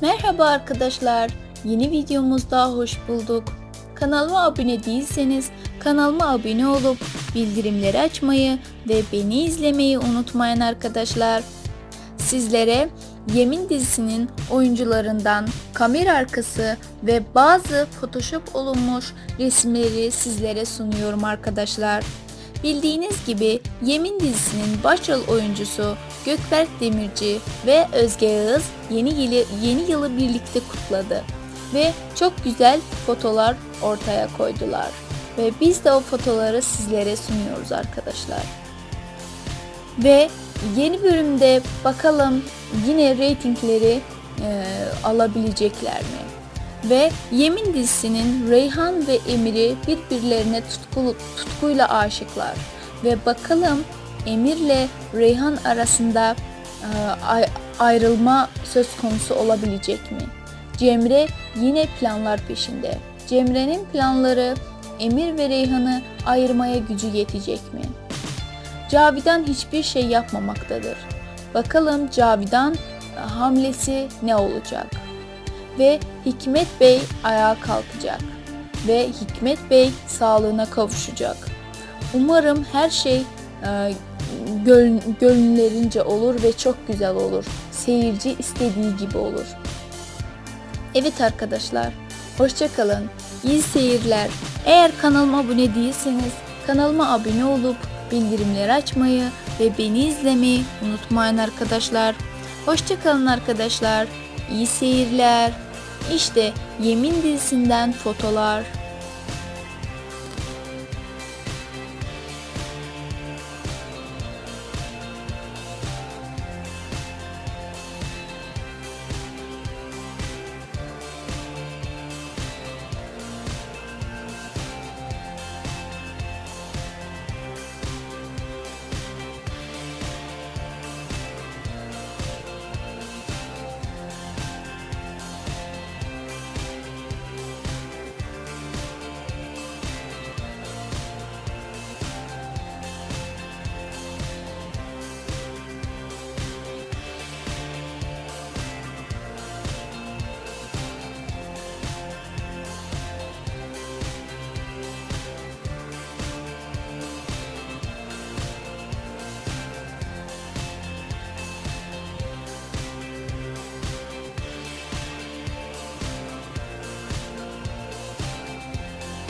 Merhaba arkadaşlar. Yeni videomuzda hoş bulduk. Kanalıma abone değilseniz kanalıma abone olup bildirimleri açmayı ve beni izlemeyi unutmayın arkadaşlar. Sizlere Yemin dizisinin oyuncularından kamera arkası ve bazı photoshop olunmuş resimleri sizlere sunuyorum arkadaşlar. Bildiğiniz gibi Yemin dizisinin başrol oyuncusu Gökberk Demirci ve Özge Yağız yeni yılı, yeni yılı birlikte kutladı ve çok güzel fotolar ortaya koydular ve biz de o fotoları sizlere sunuyoruz arkadaşlar. Ve yeni bölümde bakalım yine reytingleri e, alabilecekler mi? Ve Yemin dizisinin Reyhan ve Emir'i birbirlerine tutkulu, tutkuyla aşıklar. Ve bakalım Emir'le Reyhan arasında e, ay- ayrılma söz konusu olabilecek mi? Cemre yine planlar peşinde. Cemre'nin planları Emir ve Reyhan'ı ayırmaya gücü yetecek mi? Cavidan hiçbir şey yapmamaktadır. Bakalım Cavidan hamlesi ne olacak? Ve Hikmet Bey ayağa kalkacak ve Hikmet Bey sağlığına kavuşacak. Umarım her şey e, gönl- gönüllerince olur ve çok güzel olur. Seyirci istediği gibi olur. Evet arkadaşlar, hoşçakalın. İyi seyirler. Eğer kanalıma abone değilseniz kanalıma abone olup bildirimleri açmayı ve beni izlemeyi unutmayın arkadaşlar. Hoşçakalın arkadaşlar. İyi seyirler. İşte Yemin dizisinden fotolar.